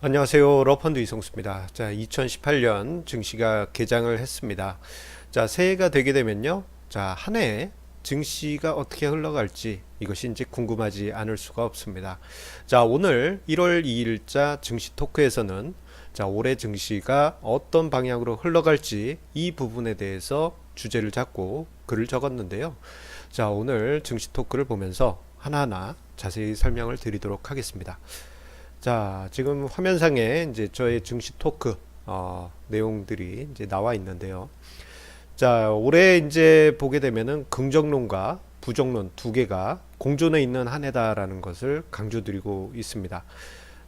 안녕하세요. 러펀드 이성수입니다. 자, 2018년 증시가 개장을 했습니다. 자, 새해가 되게 되면요. 자, 한 해에 증시가 어떻게 흘러갈지 이것이 이제 궁금하지 않을 수가 없습니다. 자, 오늘 1월 2일자 증시 토크에서는 자, 올해 증시가 어떤 방향으로 흘러갈지 이 부분에 대해서 주제를 잡고 글을 적었는데요. 자, 오늘 증시 토크를 보면서 하나하나 자세히 설명을 드리도록 하겠습니다. 자, 지금 화면상에 이제 저의 증시 토크 어, 내용들이 이제 나와 있는데요. 자, 올해 이제 보게 되면은 긍정론과 부정론 두 개가 공존해 있는 한 해다라는 것을 강조드리고 있습니다.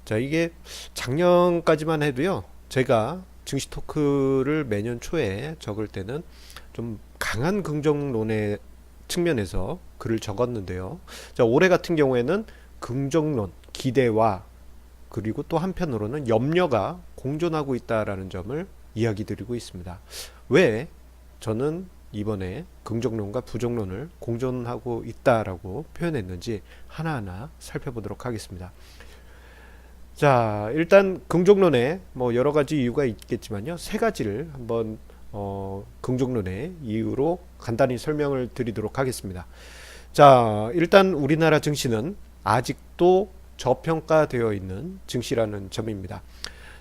자, 이게 작년까지만 해도요. 제가 증시 토크를 매년 초에 적을 때는 좀 강한 긍정론의 측면에서 글을 적었는데요. 자, 올해 같은 경우에는 긍정론, 기대와 그리고 또 한편으로는 염려가 공존하고 있다라는 점을 이야기 드리고 있습니다. 왜 저는 이번에 긍정론과 부정론을 공존하고 있다라고 표현했는지 하나하나 살펴보도록 하겠습니다. 자, 일단 긍정론에 뭐 여러 가지 이유가 있겠지만요. 세 가지를 한번 어, 긍정론의 이유로 간단히 설명을 드리도록 하겠습니다. 자, 일단 우리나라 증시는 아직도 저평가되어 있는 증시라는 점입니다.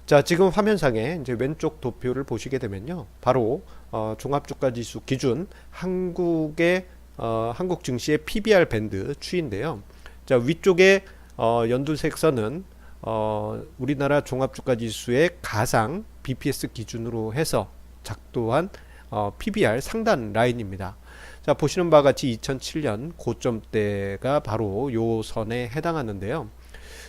자, 지금 화면상에 이제 왼쪽 도표를 보시게 되면요. 바로 어, 종합주가지수 기준 한국의 어, 한국 증시의 PBR 밴드 추인데요. 자, 위쪽에 어, 연두색 선은 어, 우리나라 종합주가지수의 가상 BPS 기준으로 해서 작도한 어, PBR 상단 라인입니다. 자, 보시는 바와 같이 2007년 고점대가 바로 요 선에 해당하는데요.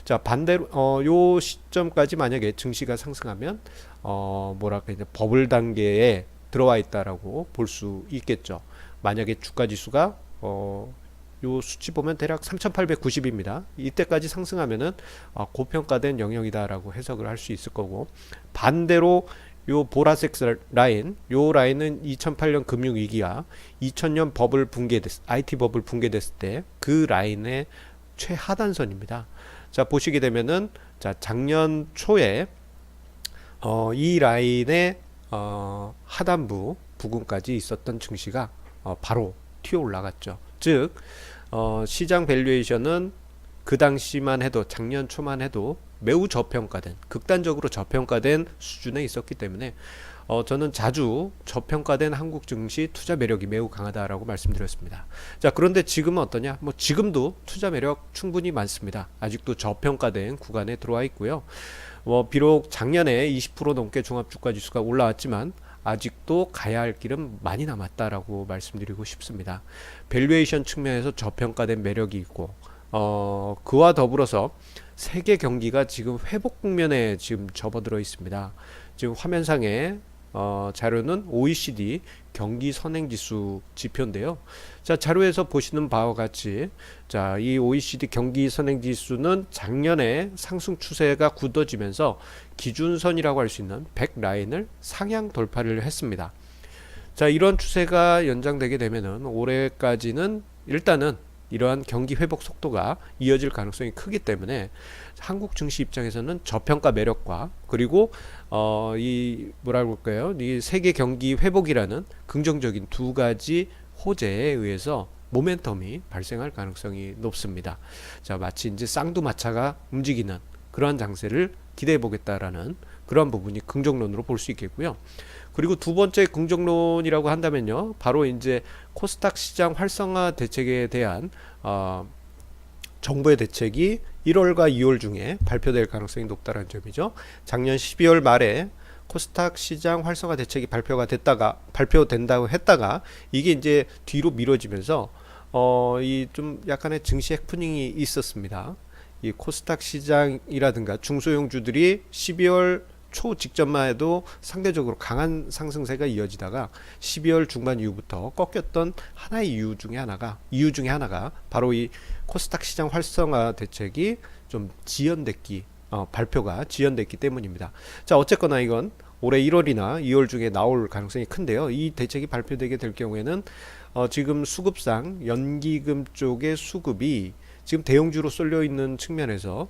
자, 반대로 어, 요 시점까지 만약에 증시가 상승하면 어, 뭐랄까 이제 버블 단계에 들어와 있다라고 볼 수 있겠죠. 만약에 주가 지수가 어, 요 수치 보면 대략 3,890입니다. 이때까지 상승하면은 어, 고평가된 영역이다라고 해석을 할 수 있을 거고 반대로 요 보라색 라인, 요 라인은 2008년 금융 위기와 2000년 버블 붕괴됐, IT 버블 붕괴됐을 때 그 라인의 최하단선입니다. 자 보시게 되면은 자 작년 초에 어, 이 라인의 어, 하단부 부근까지 있었던 증시가 어, 바로 튀어 올라갔죠. 즉 어, 시장 밸류에이션은 그 당시만 해도 작년 초만 해도 매우 저평가된 극단적으로 저평가된 수준에 있었기 때문에 어, 저는 자주 저평가된 한국 증시 투자 매력이 매우 강하다라고 말씀드렸습니다. 자, 그런데 지금은 어떠냐? 뭐 지금도 투자 매력 충분히 많습니다. 아직도 저평가된 구간에 들어와 있고요. 뭐 비록 작년에 20% 넘게 종합 주가 지수가 올라왔지만 아직도 가야 할 길은 많이 남았다라고 말씀드리고 싶습니다. 밸류에이션 측면에서 저평가된 매력이 있고 어, 그와 더불어서 세계 경기가 지금 회복 국면에 지금 접어들어 있습니다. 지금 화면상에 어, 자료는 OECD 경기 선행 지수 지표인데요. 자, 자료에서 보시는 바와 같이 자, 이 OECD 경기 선행 지수는 작년에 상승 추세가 굳어지면서 기준선이라고 할 수 있는 100 라인을 상향 돌파를 했습니다. 자, 이런 추세가 연장되게 되면은 올해까지는 일단은 이러한 경기 회복 속도가 이어질 가능성이 크기 때문에 한국 증시 입장에서는 저평가 매력과 그리고 어 이 뭐라고 할까요? 이 세계 경기 회복이라는 긍정적인 두 가지 호재에 의해서 모멘텀이 발생할 가능성이 높습니다. 자, 마치 이제 쌍두마차가 움직이는 그러한 장세를 기대해 보겠다라는 그런 부분이 긍정론으로 볼 수 있겠고요. 그리고 두 번째 긍정론이라고 한다면요. 바로 이제 코스닥 시장 활성화 대책에 대한 어, 정부의 대책이 1월과 2월 중에 발표될 가능성이 높다는 점이죠. 작년 12월 말에 코스닥 시장 활성화 대책이 발표가 됐다가 발표된다고 했다가 이게 이제 뒤로 미뤄지면서 어 이 좀 약간의 증시 해프닝이 있었습니다. 이 코스닥 시장이라든가 중소형주들이 12월 초 직전만 해도 상대적으로 강한 상승세가 이어지다가 12월 중반 이후부터 꺾였던 하나의 이유 중에 하나가 이유 중에 하나가 바로 이 코스닥 시장 활성화 대책이 좀 지연됐기 어, 발표가 지연됐기 때문입니다. 자 어쨌거나 이건 올해 1월이나 2월 중에 나올 가능성이 큰데요. 이 대책이 발표되게 될 경우에는 어, 지금 수급상 연기금 쪽의 수급이 지금 대형주로 쏠려 있는 측면에서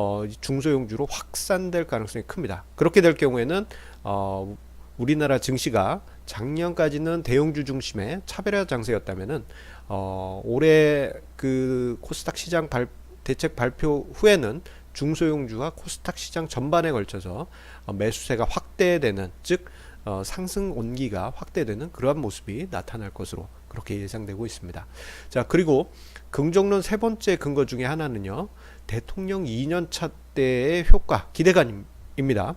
어, 이 중소형주로 확산될 가능성이 큽니다. 그렇게 될 경우에는 어, 우리나라 증시가 작년까지는 대형주 중심의 차별화 장세였다면은 어, 올해 그 코스닥 시장 발, 대책 발표 후에는 중소형주와 코스닥 시장 전반에 걸쳐서 어, 매수세가 확대되는 즉 어, 상승 온기가 확대되는 그러한 모습이 나타날 것으로 그렇게 예상되고 있습니다. 자 그리고 긍정론 세 번째 근거 중에 하나는요 대통령 2년차 때의 효과 기대감입니다.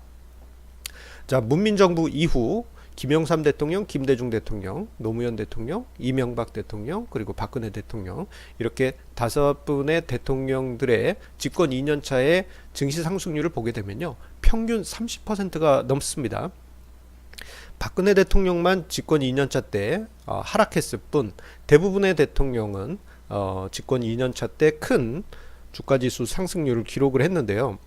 자 문민정부 이후 김영삼 대통령, 김대중 대통령, 노무현 대통령, 이명박 대통령, 그리고 박근혜 대통령 이렇게 다섯 분의 대통령들의 집권 2년 차의 증시 상승률을 보게 되면요. 평균 30%가 넘습니다. 박근혜 대통령만 집권 2년 차 때 어, 하락했을 뿐 대부분의 대통령은 어, 집권 2년 차 때 큰 주가 지수 상승률을 기록을 했는데요.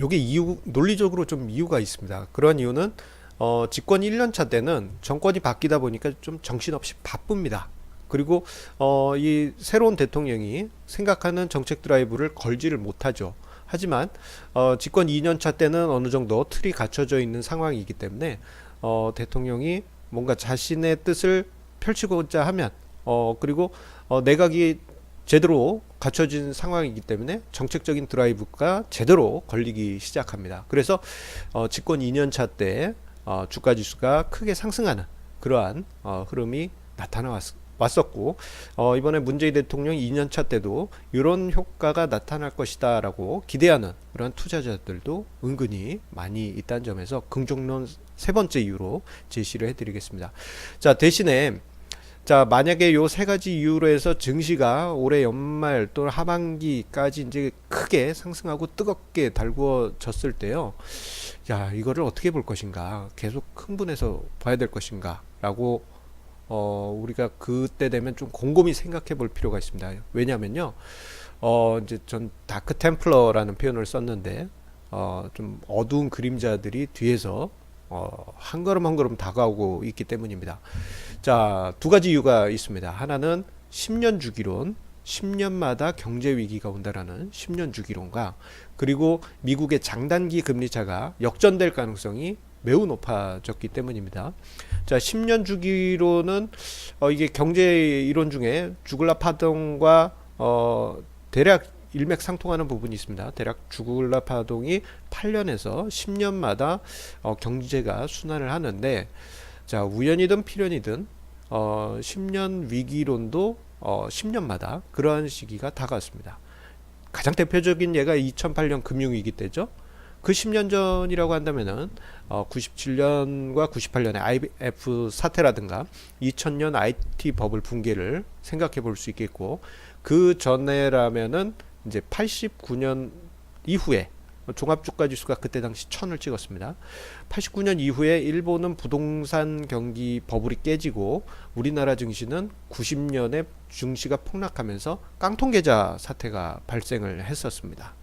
요게 이유 논리적으로 좀 이유가 있습니다. 그런 이유는 어, 집권 1년 차 때는 정권이 바뀌다 보니까 좀 정신없이 바쁩니다. 그리고 어, 이 새로운 대통령이 생각하는 정책 드라이브를 걸지를 못하죠. 하지만 어, 집권 2년 차 때는 어느 정도 틀이 갖춰져 있는 상황이기 때문에 어, 대통령이 뭔가 자신의 뜻을 펼치고자 하면 어, 그리고 어, 내각이 제대로 갖춰진 상황이기 때문에 정책적인 드라이브가 제대로 걸리기 시작합니다. 그래서 어, 집권 2년 차 때 어, 주가 지수가 크게 상승하는 그러한 어, 흐름이 나타나 왔었고 어, 이번에 문재인 대통령 2년 차 때도 이런 효과가 나타날 것이다라고 기대하는 그런 투자자들도 은근히 많이 있다는 점에서 긍정론 세 번째 이유로 제시를 해드리겠습니다. 자 대신에 자, 만약에 요 세 가지 이유로 해서 증시가 올해 연말 또는 하반기까지 이제 크게 상승하고 뜨겁게 달구어졌을 때요. 야, 이거를 어떻게 볼 것인가? 계속 흥분해서 봐야 될 것인가? 라고 어, 우리가 그때 되면 좀 곰곰이 생각해 볼 필요가 있습니다. 왜냐면요. 어, 이제 전 다크 템플러라는 표현을 썼는데 어, 좀 어두운 그림자들이 뒤에서 어, 한 걸음 한 걸음 다가오고 있기 때문입니다. 자, 두 가지 이유가 있습니다. 하나는 10년 주기론, 10년마다 경제 위기가 온다라는 10년 주기론과 그리고 미국의 장단기 금리차가 역전될 가능성이 매우 높아졌기 때문입니다. 자, 10년 주기로는 어, 이게 경제 이론 중에 주글라 파동과 어, 대략 일맥상통하는 부분이 있습니다. 대략 주글라 파동이 8년에서 10년마다 어, 경제가 순환을 하는데 자 우연이든 필연이든 어, 10년 위기론도 어, 10년마다 그러한 시기가 다가왔습니다. 가장 대표적인 예가 2008년 금융위기 때죠. 그 10년 전이라고 한다면은 어, 97년과 98년의 IF 사태라든가 2000년 IT 버블 붕괴를 생각해 볼 수 있겠고 그 전에라면은 이제 89년 이후에 종합주가 지수가 그때 당시 천을 찍었습니다. 89년 이후에 일본은 부동산 경기 버블이 깨지고 우리나라 증시는 90년에 증시가 폭락하면서 깡통계좌 사태가 발생을 했었습니다.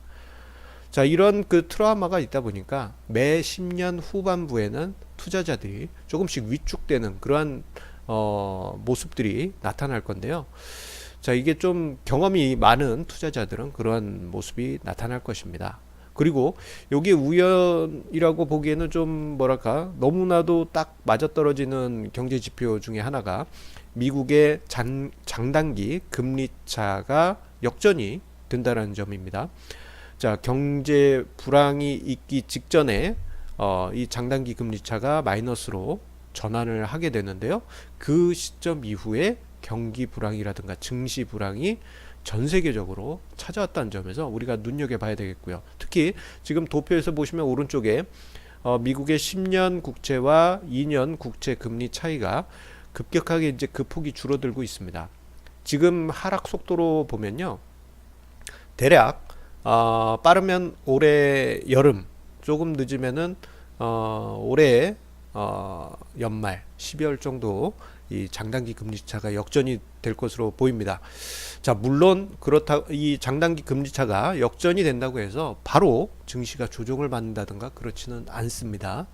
자, 이런 그 트라우마가 있다 보니까 매 10년 후반부에는 투자자들이 조금씩 위축되는 그러한 어, 모습들이 나타날 건데요. 자, 이게 좀 경험이 많은 투자자들은 그러한 모습이 나타날 것입니다. 그리고 여기 우연이라고 보기에는 좀 뭐랄까 너무나도 딱 맞아떨어지는 경제 지표 중에 하나가 미국의 장, 장단기 금리 차가 역전이 된다는 점입니다. 자 경제 불황이 있기 직전에 어, 이 장단기 금리 차가 마이너스로 전환을 하게 되는데요. 그 시점 이후에 경기 불황이라든가 증시 불황이 전 세계적으로 찾아왔다는 점에서 우리가 눈여겨봐야 되겠고요. 특히 지금 도표에서 보시면 오른쪽에 어, 미국의 10년 국채와 2년 국채 금리 차이가 급격하게 이제 그 폭이 줄어들고 있습니다. 지금 하락 속도로 보면요. 대략 어, 빠르면 올해 여름, 조금 늦으면은 어, 올해 어, 연말 12월 정도 이 장단기 금리 차가 역전이 될 것으로 보입니다. 자, 물론 그렇다 이 장단기 금리 차가 역전이 된다고 해서 바로 증시가 조정을 받는다든가 그렇지는 않습니다.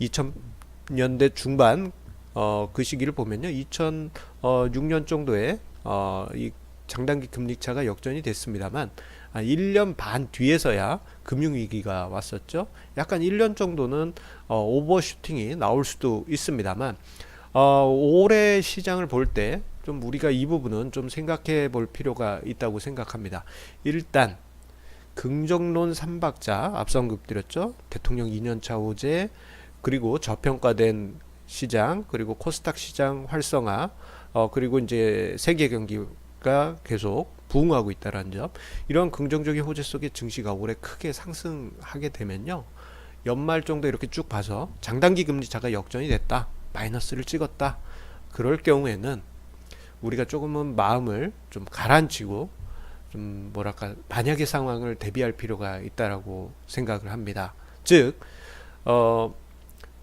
2000년대 중반 어, 그 시기를 보면요. 2006년 정도에 어, 이 장단기 금리 차가 역전이 됐습니다만 한 1년 반 뒤에서야 금융위기가 왔었죠. 약간 1년 정도는 어, 오버슈팅이 나올 수도 있습니다만 어, 올해 시장을 볼 때 좀 우리가 이 부분은 좀 생각해 볼 필요가 있다고 생각합니다. 일단 긍정론 3박자 앞서 언급드렸죠. 대통령 2년차 호재 그리고 저평가된 시장 그리고 코스닥 시장 활성화 어 그리고 이제 세계 경기가 계속 부흥하고 있다라는 점 이런 긍정적인 호재 속에 증시가 올해 크게 상승하게 되면요 연말 정도 이렇게 쭉 봐서 장단기 금리 차가 역전이 됐다 마이너스를 찍었다 그럴 경우에는 우리가 조금은 마음을 좀 가라앉히고 좀 뭐랄까 만약의 상황을 대비할 필요가 있다라고 생각을 합니다. 즉, 어,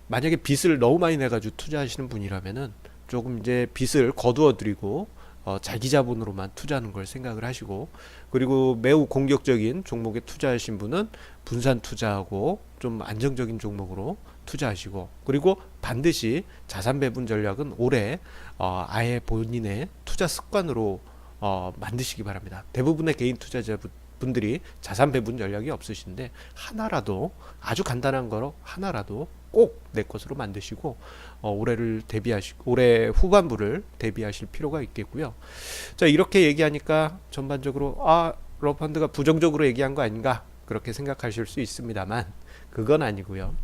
만약에 빚을 너무 많이 내가지고 투자하시는 분이라면은 조금 이제 빚을 거두어 드리고 어, 자기 자본으로만 투자하는 걸 생각을 하시고 그리고 매우 공격적인 종목에 투자하신 분은 분산 투자하고 좀 안정적인 종목으로 투자하시고 그리고 반드시 자산 배분 전략은 올해 어, 아예 본인의 투자 습관으로 어, 만드시기 바랍니다. 대부분의 개인 투자자 분들이 자산 배분 전략이 없으신데 하나라도 아주 간단한 거로 하나라도 꼭 내 것으로 만드시고 어, 올해를 대비하시고 올해 후반부를 대비하실 필요가 있겠고요. 자 이렇게 얘기하니까 전반적으로 아 러펀드가 부정적으로 얘기한 거 아닌가 그렇게 생각하실 수 있습니다만 그건 아니고요.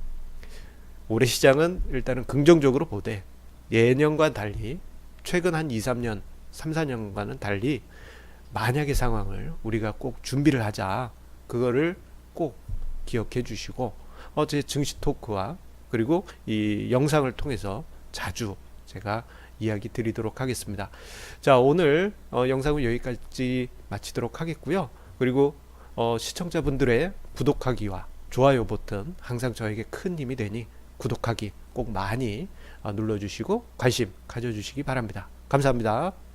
올해 시장은 일단은 긍정적으로 보되 예년과 달리 최근 한 2, 3년, 3, 4년과는 달리 만약의 상황을 우리가 꼭 준비를 하자. 그거를 꼭 기억해 주시고 어제 증시 토크와 그리고 이 영상을 통해서 자주 제가 이야기 드리도록 하겠습니다. 자, 오늘 어, 영상은 여기까지 마치도록 하겠고요. 그리고 어, 시청자분들의 구독하기와 좋아요 버튼 항상 저에게 큰 힘이 되니 구독하기 꼭 많이 어, 눌러주시고 관심 가져주시기 바랍니다. 감사합니다.